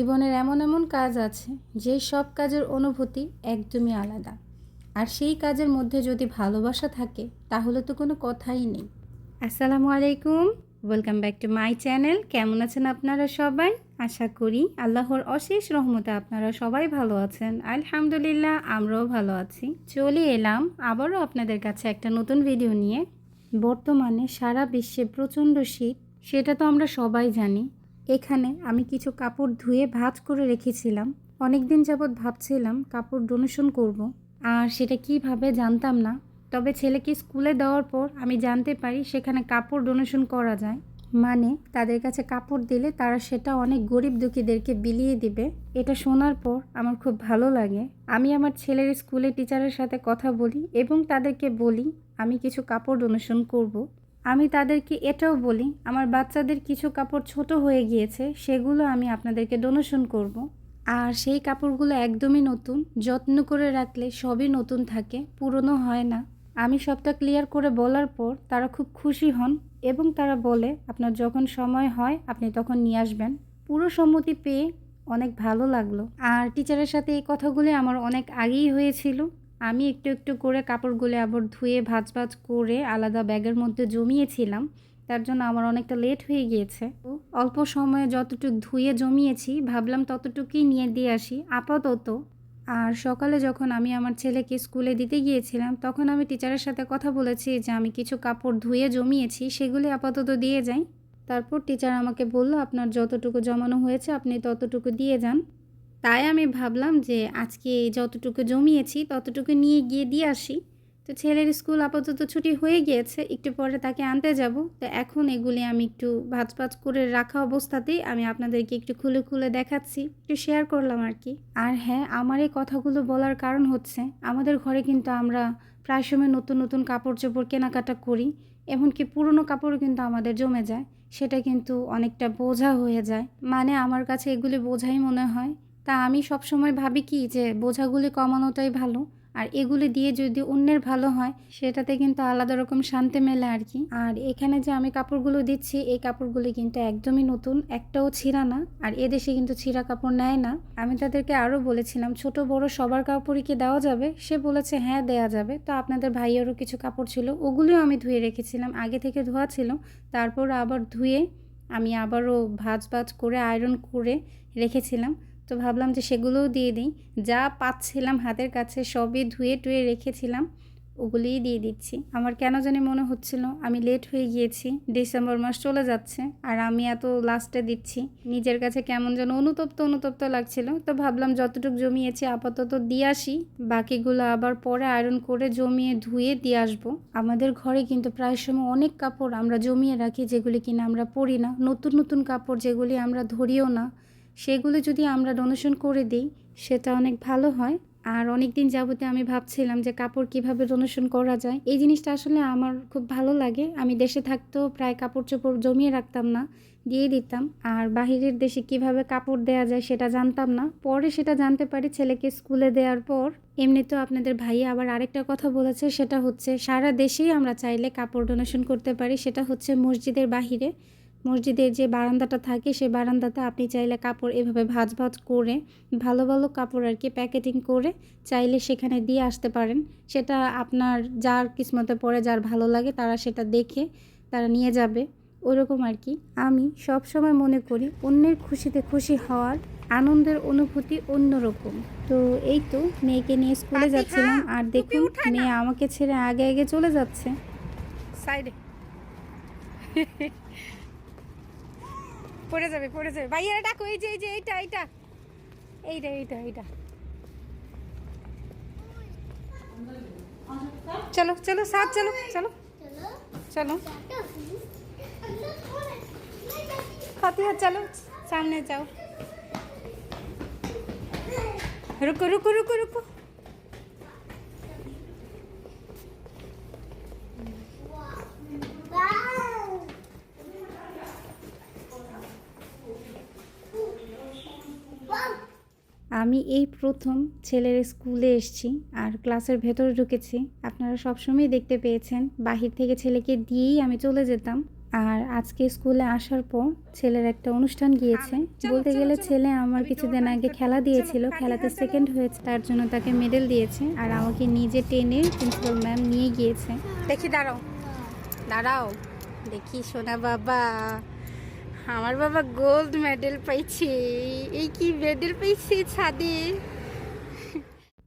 জীবনের এমন এমন কাজ আছে, যে সব কাজের অনুভূতি একদমই আলাদা। আর সেই কাজের মধ্যে যদি ভালোবাসা থাকে, তাহলে তো কোনো কথাই নেই। আসসালামু আলাইকুম। Welcome back to my channel কেমন আছেন আপনারা সবাই? আশা করি আল্লাহর অশেষ রহমতে আপনারা সবাই ভালো আছেন। আলহামদুলিল্লাহ, আমরাও ভালো আছি। চলে এলাম আবারও আপনাদের কাছে একটা নতুন ভিডিও নিয়ে। বর্তমানে সারা বিশ্বে প্রচণ্ড শীত, সেটা তো আমরা সবাই জানি। এখানে আমি কিছু কাপড় ধুয়ে ভাঁজ করে রেখেছিলাম। অনেক দিন যাবৎ ভাবছিলাম কাপড় ডোনেশন করব। আর সেটা কীভাবে জানতাম না। তবে ছেলেকে স্কুলে দেওয়ার পর আমি জানতে পারি সেখানে কাপড় ডোনেশন করা যায়। মানে তাদের কাছে কাপড় দিলে তারা সেটা অনেক গরিব দুঃখীদেরকে বিলিয়ে দিবে। এটা শোনার পর আমার খুব ভালো লাগে। আমি আমার ছেলের স্কুলে টিচারের সাথে কথা বলি এবং তাদেরকে বলি, আমি কিছু কাপড় ডোনেশন করব। আমি তাদেরকে এটাও বলি, আমার বাচ্চাদের কিছু কাপড় ছোট হয়ে গিয়েছে, সেগুলো আমি আপনাদেরকে ডোনেশন করব। আর সেই কাপড়গুলো একদমই নতুন, যত্ন করে রাখলে সবই নতুন থাকে, পুরনো হয় না। আমি সবটা ক্লিয়ার করে বলার পর তারা খুব খুশি হন এবং তারা বলে, আপনার যখন সময় হয়, আপনি তখন নিয়ে আসবেন। পুরো সম্মতি পেয়ে অনেক ভালো লাগল। আর টিচারের সাথে এই কথাগুলি আমার অনেক আগেই হয়েছিল। আমি একটু একটু করে কাপড়গুলো আবার ধুয়ে ভাজ ভাজ করে আলাদা ব্যাগের মধ্যে জমিয়েছিলাম। তার জন্য আমার অনেকটা লেট হয়ে গিয়েছে। অল্প সময়ে যতটুকু ধুয়ে জমিয়েছি, ভাবলাম ততটুকুই নিয়ে দিয়ে আসি। আপাতত আর সকালে যখন আমি আমার ছেলেকে স্কুলে দিতে গিয়েছিলাম, তখন আমি টিচারের সাথে কথা বলেছি যে আমি কিছু কাপড় ধুয়ে জমিয়েছি, সেগুলি আপাতত দিয়ে যাই। তারপর টিচার আমাকে বলল, আপনার যতটুকু জমানো হয়েছে, আপনি ততটুকু দিয়ে যান। তাই আমি ভাবলাম যে আজকে যতটুকু জমিয়েছি, ততটুকু নিয়ে গিয়ে দিয়ে আসি। তো ছেলের স্কুল আপাতত ছুটি হয়ে গিয়েছে, একটু পরে তাকে আনতে যাব। তো এখন এগুলি আমি একটু ভাজ ভাজ করে রাখা অবস্থাতেই আমি আপনাদেরকে একটু খুলে খুলে দেখাচ্ছি, একটু শেয়ার করলাম আর কি। আর হ্যাঁ আমার এই কথাগুলো বলার কারণ হচ্ছে, আমাদের ঘরে কিন্তু আমরা প্রায় সময় নতুন নতুন কাপড় চোপড় কেনাকাটা করি, এমনকি পুরনো কাপড়ও কিন্তু আমাদের জমে যায়, সেটা কিন্তু অনেকটা বোঝা হয়ে যায়। মানে আমার কাছে এগুলি বোঝাই মনে হয় তা আমি সবসময় ভাবি কি যে বোঝাগুলি কমানোটাই ভালো, আর এগুলি দিয়ে যদি অন্যের ভালো হয়, সেটাতে কিন্তু আলাদা রকম শান্তি মেলে আর কি। আর এখানে যে আমি কাপড়গুলো দিচ্ছি, এই কাপড়গুলি কিন্তু একদমই নতুন, একটাও ছিঁড়া না, আর এদেশে কিন্তু ছিঁড়া কাপড় নেয় না। আমি তাদেরকে আরও বলেছিলাম, ছোট বড় সবার কাপড়ই কি দেওয়া যাবে? সে বলেছে হ্যাঁ দেওয়া যাবে। তো আপনাদের ভাইয়েরও কিছু কাপড় ছিল, ওগুলিও আমি ধুয়ে রেখেছিলাম, আগে থেকে ধোয়া ছিল। তারপর আবার ধুয়ে আমি আবারও ভাজ ভাজ করে, আয়রন করে রেখেছিলাম। তো ভাবলাম যে সেগুলোও দিয়ে দিই। যা পাচ্ছিলাম হাতের কাছে সবই ধুয়ে টুয়ে রেখেছিলাম, ওগুলিই দিয়ে দিচ্ছি। আমার কেন জানি মনে হচ্ছিল, আমি লেট হয়ে গিয়েছি ডিসেম্বর মাস চলে যাচ্ছে, আর আমি এত লাস্টে দিচ্ছি। নিজের কাছে কেমন যেন অনুতপ্ত অনুতপ্ত লাগছিল। তো ভাবলাম যতটুকু জমিয়েছি, আপাতত দিয়ে আসি। বাকিগুলো আবার পরে আয়রন করে জমিয়ে ধুয়ে দিয়ে আসব। আমাদের ঘরে কিন্তু প্রায় সময় অনেক কাপড় আমরা জমিয়ে রাখি, যেগুলি কিনা আমরা পরি না। নতুন নতুন কাপড় যেগুলি আমরা ধরিও না। সেগুলো যদি আমরা ডোনেশন করে দিই, সেটা অনেক ভালো হয়। আর অনেক দিন যাবতে আমি ভাবছিলাম যে কাপড় কীভাবে ডোনেশন করা যায়। এই জিনিসটা আসলে আমার খুব ভালো লাগে। আমি দেশে থাকতেও প্রায় কাপড় চোপড় জমিয়ে রাখতাম না, দিয়ে দিতাম। আর বাহিরের দেশে কীভাবে কাপড় দেওয়া যায় সেটা জানতাম না। পরে সেটা জানতে পারি ছেলেকে স্কুলে দেওয়ার পর। এমনিতেও আপনাদের ভাইয়া আবার আরেকটা কথা বলেছে, সেটা হচ্ছে সারা দেশেই আমরা চাইলে কাপড় ডোনেশন করতে পারি। সেটা হচ্ছে মসজিদের বাহিরে। মসজিদের যে বারান্দাটা থাকে সেই বারান্দাতে আপনি চাইলে কাপড় এভাবে ভাজ ভাজ করে ভালো ভালো কাপড় আর কি প্যাকেটিং করে চাইলে সেখানে দিয়ে আসতে পারেন। সেটা আপনার যার কিসমতে পড়ে যার ভালো লাগে তারা সেটা দেখে তারা নিয়ে যাবে। ওরকম আর কি আমি সব সময় মনে করি অন্যের খুশিতে খুশি হওয়ার আনন্দের অনুভূতি অন্যরকম। তো এই তো মেয়েকে নিয়ে স্কুলে যাচ্ছিলাম আর দেখুন মেয়ে আমাকে ছেড়ে আগে আগে চলে যাচ্ছে। সাইডে। পড়ে যাবে পড়ে যাবে। ভাইয়ারা ডাকো, এই যে এই যে, এইটা এইটা। এইটা এইটা এইটা। চলো চলো সাত চলো চলো। চলো। ফাতিহা, চলো, সামনে যাও। রুকো রুকো রুকো রুকো। আমি এই প্রথম ছেলের স্কুলে এসেছি আর ক্লাসের ভেতরে ঢুকেছি। আপনারা সবসময় দেখতে পেয়েছেন বাহির থেকে ছেলেকে দিয়েই আমি চলে যেতাম। আর আজকে স্কুলে আসার পর ছেলের একটা অনুষ্ঠান গিয়েছে। বলতে গেলে ছেলে আমার আমি কিছুদিন আগে খেলা দিয়েছিল খেলাতে সেকেন্ড হয়েছে তার জন্য তাকে মেডেল দিয়েছে আর আমাকে নিজে টেনে প্রিন্সিপাল ম্যাম নিয়ে গিয়েছে। দেখি দাঁড়াও। দাঁড়াও। দেখি সোনা বাবা। আমার বাবা গোল্ড মেডেল পাইছে। এই কি মেডেল পাইছে ছাদে?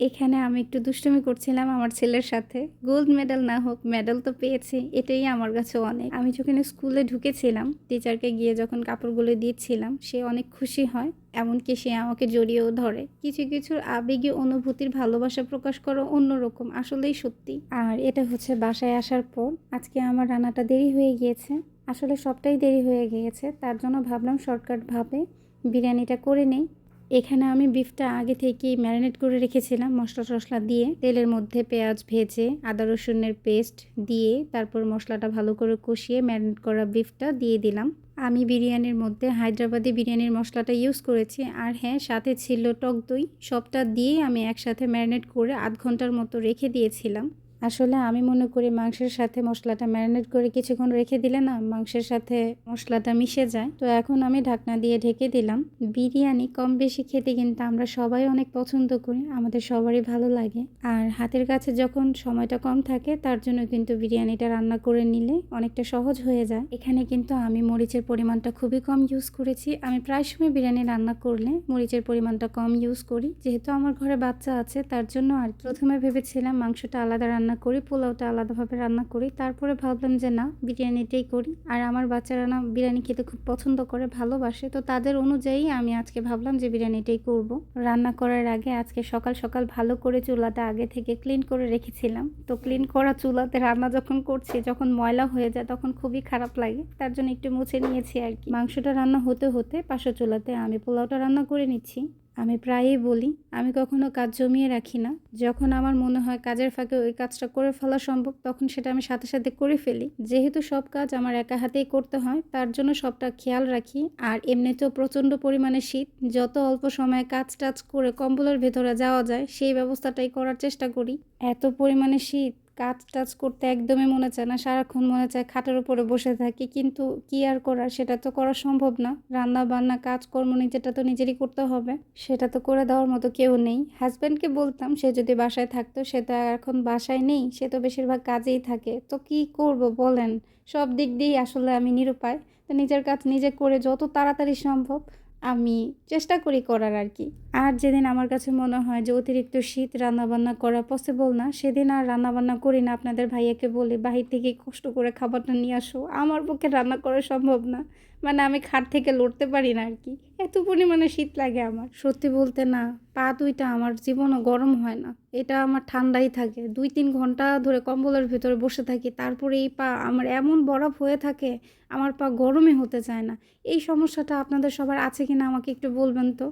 এখানে আমি একটু দুষ্টুমি করছিলাম আমার ছেলের সাথে। গোল্ড মেডেল না হোক, মেডেল তো পেয়েছি, এটাই আমার কাছে অনেক। আমি যখন স্কুলে ঢুকেছিলাম, টিচারকে গিয়ে যখন কাপড়গুলো দিচ্ছিলাম, সে অনেক খুশি হয়, এমনকি সে আমাকে জড়িয়েও ধরে। কিছু কিছু আবেগী অনুভূতির ভালোবাসা প্রকাশ করা অন্যরকম, আসলেই সত্যি। আর এটা হচ্ছে বাসায় আসার পর, আজকে আমার রান্নাটা দেরি হয়ে গিয়েছে। আসলে সবটাই দেরি হয়ে গিয়েছে, তার জন্য ভাবলাম শর্টকাটভাবে বিরিয়ানিটা করে নেই। এখানে আমি বিফটা আগে থেকেই ম্যারিনেট করে রেখেছিলাম মশলা টশলা দিয়ে। তেলের মধ্যে পেঁয়াজ ভেজে, আদা রসুনের পেস্ট দিয়ে তারপর মশলাটা ভালো করে কষিয়ে ম্যারিনেট করা বিফটা দিয়ে দিলাম। আমি বিরিয়ানির মধ্যে হায়দ্রাবাদি বিরিয়ানির মশলাটা ইউজ করেছি আর হ্যাঁ সাথে ছিল টক দই। সবটা দিয়ে আমি একসাথে ম্যারিনেট করে আধ ঘণ্টার মতো রেখে দিয়েছিলাম। আসলে আমি মনে করি মাংসের সাথে মশলাটা ম্যারিনেট করে কিছুক্ষণ রেখে দিলে না মাংসের সাথে মশলাটা মিশে যায়। তো এখন আমি ঢাকনা দিয়ে ঢেকে দিলাম। বিরিয়ানি কম বেশি খেতে কিন্তু আমরা সবাই অনেক পছন্দ করি, আমাদের সবারই ভালো লাগে। আর হাতের কাছে যখন সময়টা কম থাকে, তার জন্য কিন্তু বিরিয়ানিটা রান্না করে নিলে অনেকটা সহজ হয়ে যায়। এখানে কিন্তু আমি মরিচের পরিমাণটা খুবই কম ইউজ করেছি। আমি প্রায় সময় বিরিয়ানি রান্না করলে মরিচের পরিমাণটা কম ইউজ করি। যেহেতু আমার ঘরে বাচ্চা আছে, তার জন্য আর প্রথমে ভেবেছিলাম মাংসটা আলাদা রান্না করি, পোলাওটা আলাদাভাবে রান্না করি। তারপরে ভাবলাম যে না, বিরিয়ানিটাই করি। আর আমার বাচ্চারা না বিরিয়ানি খেতে খুব পছন্দ করে, ভালোবাসে। তো তাদের অনুযায়ী আমি আজকে ভাবলাম যে বিরিয়ানিটাই করব। রান্না করার আগে আজকে সকাল সকাল ভালো করে চুলাটা আগে থেকে ক্লিন করে রেখেছিলাম। তো ক্লিন করা চুলাতে রান্না যখন করছি, যখন ময়লা হয়ে যায় তখন খুবই খারাপ লাগে। তার জন্য একটু মুছে নিয়েছি আর কি। মাংসটা রান্না হতে হতে পাশের চুলাতে আমি পোলাওটা রান্না করে নিচ্ছি। আমি প্রায়ই বলি, আমি কখনো কাজ জমিয়ে রাখি না। যখন আমার মনে হয় কাজের ফাঁকে ওই কাজটা করে ফেলা সম্ভব, তখন সেটা আমি সাথে সাথে করে ফেলি। যেহেতু সব কাজ আমার একা হাতেই করতে হয়, তার জন্য সবটা খেয়াল রাখি। আর এমনিতেও প্রচণ্ড পরিমাণে শীত, যত অল্প সময়ে কাজ টাজ করে কম্বলের ভেতরে যাওয়া যায়, সেই ব্যবস্থাটাই করার চেষ্টা করি। এত পরিমাণে শীত কাজ টাজ করতে একদমই মনে চায় না, সারাক্ষণ মনে চায় খাটের উপরে বসে থাকি, কিন্তু কি আর করার সেটা তো করা সম্ভব না। রান্না বান্না, কাজকর্ম নিজেটা তো নিজেরই করতে হবে। সেটা তো করে দেওয়ার মতো কেউ নেই। হাজব্যান্ডকে বলতাম, সে যদি বাসায় থাকতো, সে তো এখন বাসায় নেই, সে তো বেশিরভাগ কাজেই থাকে। তো কি করব বলেন? সব দিক দিয়েই আসলে আমি নিরুপায়। তো নিজের কাজ নিজে করে যত তাড়াতাড়ি সম্ভব আমি চেষ্টা করি করার আর কি। আর যেদিন আমার কাছে মনে হয় যে অতিরিক্ত শীত রান্নাবান্না করা পসিবল না, সেদিন আর রান্নাবান্না করি না। আপনাদের ভাইয়াকে বলে, বাহির থেকে কষ্ট করে খাবারটা নিয়ে আসো। আমার পক্ষে রান্না করা সম্ভব না। মানে আমি খাট থেকে লড়তে পারি না আর কি এত পরিমাণে শীত লাগে আমার। সত্যি বলতে না, পা দুইটা আমার জীবনও গরম হয় না। এটা আমার ঠান্ডাই থাকে। দুই তিন ঘণ্টা ধরে কম্বলের ভেতরে বসে থাকি, তারপরে এই পা আমার এমন বরফ হয়ে থাকে, আমার পা গরমই হতে চায় না। এই সমস্যাটা আপনাদের সবার আছে কি না আমাকে একটু বলবেন তো?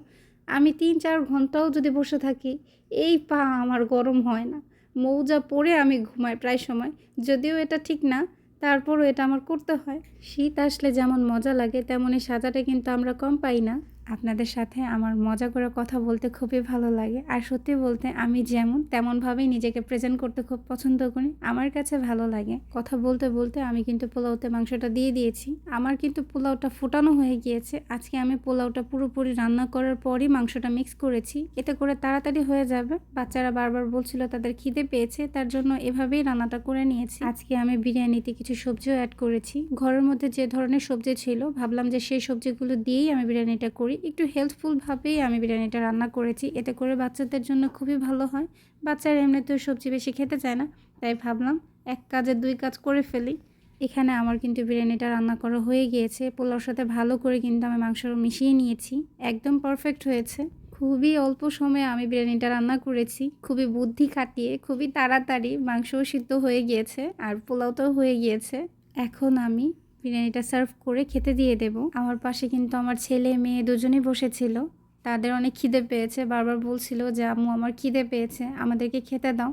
আমি তিন চার ঘন্টাও যদি বসে থাকি, এই পা আমার গরম হয় না। মৌজা পরে আমি ঘুমাই প্রায় সময়। যদিও এটা ঠিক না তারপরও এটা আমার করতে হয়। শীত আসলে যেমন মজা লাগে তেমনই সাজাটা কিন্তু আমরা কম পাই না। আপনাদের সাথে আমার মজা করে কথা বলতে খুবই ভালো লাগে। আর সত্যি বলতে আমি যেমন তেমনভাবেই নিজেকে প্রেজেন্ট করতে খুব পছন্দ করি। আমার কাছে ভালো লাগে। কথা বলতে বলতে আমি কিন্তু পোলাওতে মাংসটা দিয়ে দিয়েছি। আমার কিন্তু পোলাওটা ফোটানো হয়ে গিয়েছে। আজকে আমি পোলাওটা পুরোপুরি রান্না করার পরই মাংসটা মিক্স করেছি। এতে করে তাড়াতাড়ি হয়ে যাবে। বাচ্চারা বারবার বলছিল তাদের খিদে পেয়েছে, তার জন্য এভাবেই রান্নাটা করে নিয়েছি। আজকে আমি বিরিয়ানিতে কিছু সবজিও অ্যাড করেছি। ঘরের মধ্যে যে ধরনের সবজি ছিল, ভাবলাম যে সেই সবজিগুলো দিয়েই আমি বিরিয়ানিটা করি। একটু হেল্পফুলভাবেই আমি বিরিয়ানিটা রান্না করেছি। এতে করে বাচ্চাদের জন্য খুবই ভালো হয়। বাচ্চারা এমনিতেও সবজি বেশি খেতে চায় না, তাই ভাবলাম এক কাজে দুই কাজ করে ফেলি। এখানে আমার কিন্তু বিরিয়ানিটা রান্না করা হয়ে গিয়েছে। পোলাওর সাথে ভালো করে কিন্তু আমি মাংস মিশিয়ে নিয়েছি। একদম পারফেক্ট হয়েছে। খুবই অল্প সময়ে আমি বিরিয়ানিটা রান্না করেছি। খুবই বুদ্ধি খাটিয়ে, খুবই তাড়াতাড়ি মাংসও সিদ্ধ হয়ে গিয়েছে আর পোলাওটাও হয়ে গিয়েছে। এখন আমি বিরিয়ানিটা সার্ভ করে খেতে দিয়ে দেব। আমার পাশে কিন্তু আমার ছেলে, মেয়ে দুজনেই বসেছিল। তাদের অনেক খিদে পেয়েছে। বারবার বলছিল যে, আম্মু, আমার খিদে পেয়েছে, আমাদেরকে খেতে দাও।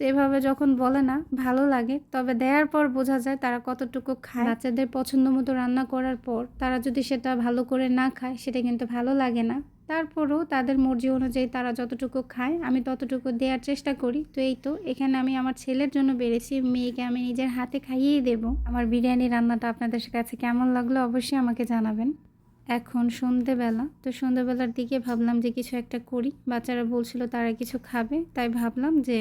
তো এভাবে যখন বলে না, ভালো লাগে। তবে দেওয়ার পর বোঝা যায় তারা কতটুকু খায়। বাচ্চাদের পছন্দ মতো রান্না করার পর তারা যদি সেটা ভালো করে না খায়, সেটা কিন্তু ভালো লাগে না। তারপরও তাদের মর্জি অনুযায়ী তারা যতটুকু খায়, আমি ততটুকু দেওয়ার চেষ্টা করি। তো এই তো, এখানে আমি আমার ছেলের জন্য বেড়েছি, মেয়েকে আমি নিজের হাতে খাইয়েই দেবো। আমার বিরিয়ানি রান্নাটা আপনাদের কাছে কেমন লাগল অবশ্যই আমাকে জানাবেন। এখন সন্ধেবেলা, তো সন্ধেবেলার দিকে ভাবলাম যে কিছু একটা করি। বাচ্চারা বলছিল তারা কিছু খাবে, তাই ভাবলাম যে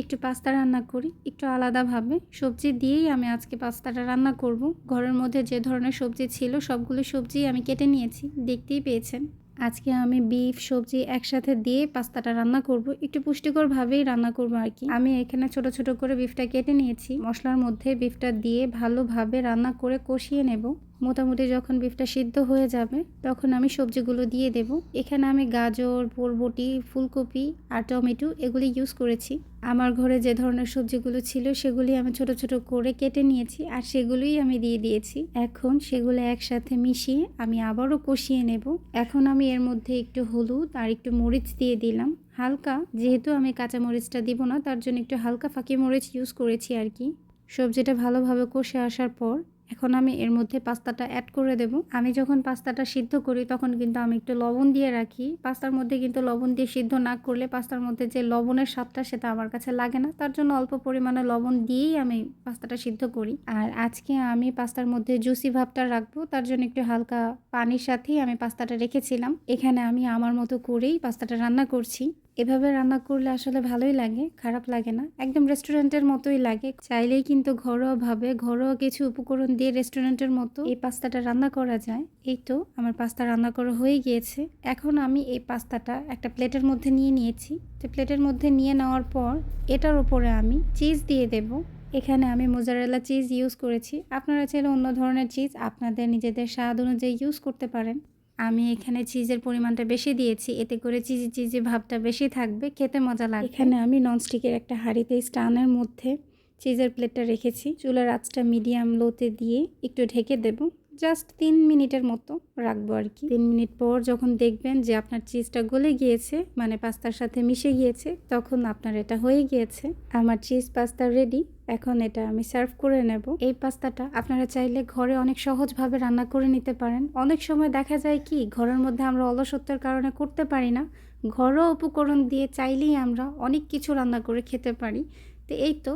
একটু পাস্তা রান্না করি, একটু আলাদাভাবে। সবজি দিয়েই আমি আজকে পাস্তাটা রান্না করব। ঘরের মধ্যে যে ধরনের সবজি ছিল, সবগুলো সবজি আমি কেটে নিয়েছি, দেখতেই পেয়েছেন। আজকে আমি বিফ, সবজি একসাথে দিয়ে পাস্তাটা রান্না করব। একটু পুষ্টিকরভাবেই রান্না করব আর কি। আমি এখানে ছোট ছোট করে বিফটা কেটে নিয়েছি। মশলার মধ্যে বিফটা দিয়ে ভালোভাবে রান্না করে কষিয়ে নেব। মোটামুটি যখন বিফটা সিদ্ধ হয়ে যাবে, তখন আমি সবজিগুলো দিয়ে দেব। এখানে আমি গাজর, বরবটি, ফুলকপি আর টমেটো এগুলি ইউজ করেছি। আমার ঘরে যে ধরনের সবজিগুলো ছিল, সেগুলি আমি ছোট ছোট করে কেটে নিয়েছি আর সেগুলোই আমি দিয়ে দিয়েছি। এখন সেগুলো একসাথে মিশিয়ে আমি আবারও কষিয়ে নেব। এখন আমি এর মধ্যে একটু হলুদ আর একটু মরিচ দিয়ে দিলাম। হালকা, যেহেতু আমি কাঁচা মরিচটা দিব না, তার জন্য একটু হালকা ফাঁকি মরিচ ইউজ করেছি আর কি। সবজিটা ভালোভাবে কষে আসার পর এখন আমি এর মধ্যে পাস্তাটা অ্যাড করে দেব। আমি যখন পাস্তাটা সিদ্ধ করি, তখন কিন্তু আমি একটু লবণ দিয়ে রাখি। পাস্তার মধ্যে কিন্তু লবণ দিয়ে সিদ্ধ না করলে পাস্তার মধ্যে যে লবণের স্বাদটা, সেটা আমার কাছে লাগে না। তার জন্য অল্প পরিমাণে লবণ দিয়েই আমি পাস্তাটা সিদ্ধ করি। আর আজকে আমি পাস্তার মধ্যে জুসি ভাবটা রাখব। তার জন্য একটু হালকা পানির সাথেই আমি পাস্তাটা রেখেছিলাম। এখানে আমি আমার মতো করেই পাস্তাটা রান্না করছি। এভাবে রান্না করলে আসলে ভালোই লাগে, খারাপ লাগে না। একদম রেস্টুরেন্টের মতোই লাগে। চাইলেই কিন্তু ঘরোয়াভাবে ঘরোয়া কিছু উপকরণ দিয়ে রেস্টুরেন্টের মতো এই পাস্তাটা রান্না করা যায়। এই তো আমার পাস্তা রান্না করা হয়ে গিয়েছে। এখন আমি এই পাস্তাটা একটা প্লেটের মধ্যে নিয়ে নিয়েছি। তো প্লেটের মধ্যে নিয়ে নেওয়ার পর এটার উপরে আমি চিজ দিয়ে দেব। এখানে আমি মোজারেলা চিজ ইউজ করেছি। আপনারা চাইলে অন্য ধরনের চিজ আপনাদের নিজেদের স্বাদ অনুযায়ী ইউজ করতে পারেন। আমি এখানে চিজের পরিমাণটা বেশি দিয়েছি, এতে করে চিজি চিজি ভাবটা বেশি থাকবে, খেতে মজা লাগে এখানে আমি ননস্টিকের একটা হাঁড়িতে স্টানের মধ্যে চিজের প্লেটটা রেখেছি। চুলার আঁচটা মিডিয়াম লোতে দিয়ে একটু ঢেকে দেব। জাস্ট তিন মিনিটের মতো রাখব আর কি। তিন মিনিট পর যখন দেখবেন যে আপনার চিজটা গলে গিয়েছে মানে পাস্তার সাথে মিশে গিয়েছে, তখন আপনার এটা হয়ে গিয়েছে। আমার চিজ পাস্তা রেডি এখন এটা আমি সার্ভ করে নেব। এই পাস্তাটা আপনারা চাইলে ঘরে অনেক সহজভাবে রান্না করে নিতে পারেন। অনেক সময় দেখা যায় কি, ঘরের মধ্যে আমরা অলসত্বের কারণে করতে পারি না। ঘরোয়া উপকরণ দিয়ে চাইলেই আমরা অনেক কিছু রান্না করে খেতে পারি। তো এই তো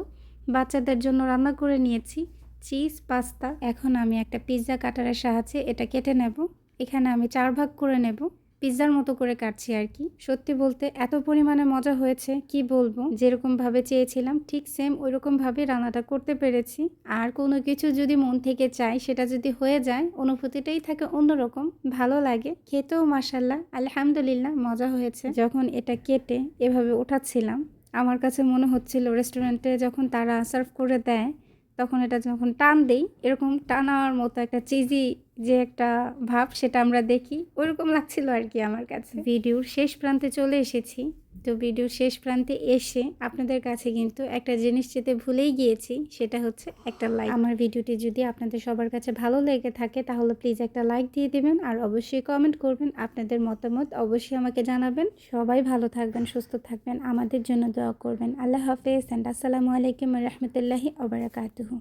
বাচ্চাদের জন্য রান্না করে নিয়েছি। Cheese pasta. এখন আমি একটা পিৎজা কাটারের সাহায্যে এটা কেটে নেব। এখানে আমি চার ভাগ করে নেব। পিৎজার মতো করে কাটছি আর কি। সত্যি বলতে এত পরিমাণে মজা হয়েছে, কি বলব? যেরকম ভাবে চেয়েছিলাম, ঠিক সেম ওই রকম ভাবে রান্নাটা করতে পেরেছি। আর কোনো কিছু যদি মন থেকে চাই, সেটা যদি হয়ে যায়, অনুভূতিটাই থাকে অন্যরকম, ভালো লাগে। খেতেও মাসাল্লাহ আলহামদুলিল্লাহ মজা হয়েছে। যখন এটা কেটে এভাবে ওঠাচ্ছিলাম, আমার কাছে মনে হচ্ছিল রেস্টুরেন্টে যখন তারা সার্ভ করে দেয় তখন এটা যখন টান দেই, এরকম টানার মতো একটা চিজি যে একটা ভাব সেটা আমরা দেখি ওইরকম লাগছিল আর কি আমার কাছে। ভিডিওর শেষ প্রান্তে চলে এসেছি। তো ভিডিওর শেষ প্রান্তে এসে আপনাদের কাছে কিন্তু একটা জিনিস যেতে ভুলেই গিয়েছি, সেটা হচ্ছে একটা লাইক আমার ভিডিওটি যদি আপনাদের সবার কাছে ভালো লেগে থাকে, তাহলে প্লিজ একটা লাইক দিয়ে দিবেন আর অবশ্যই কমেন্ট করবেন, আপনাদের মতামত অবশ্যই আমাকে জানাবেন। সবাই ভালো থাকবেন, সুস্থ থাকবেন, আমাদের জন্য দোয়া করবেন। আল্লাহ হাফেজ অ্যান্ড আসসালামু আলাইকুম রহমতুল্লাহি ওবরাকাতুহু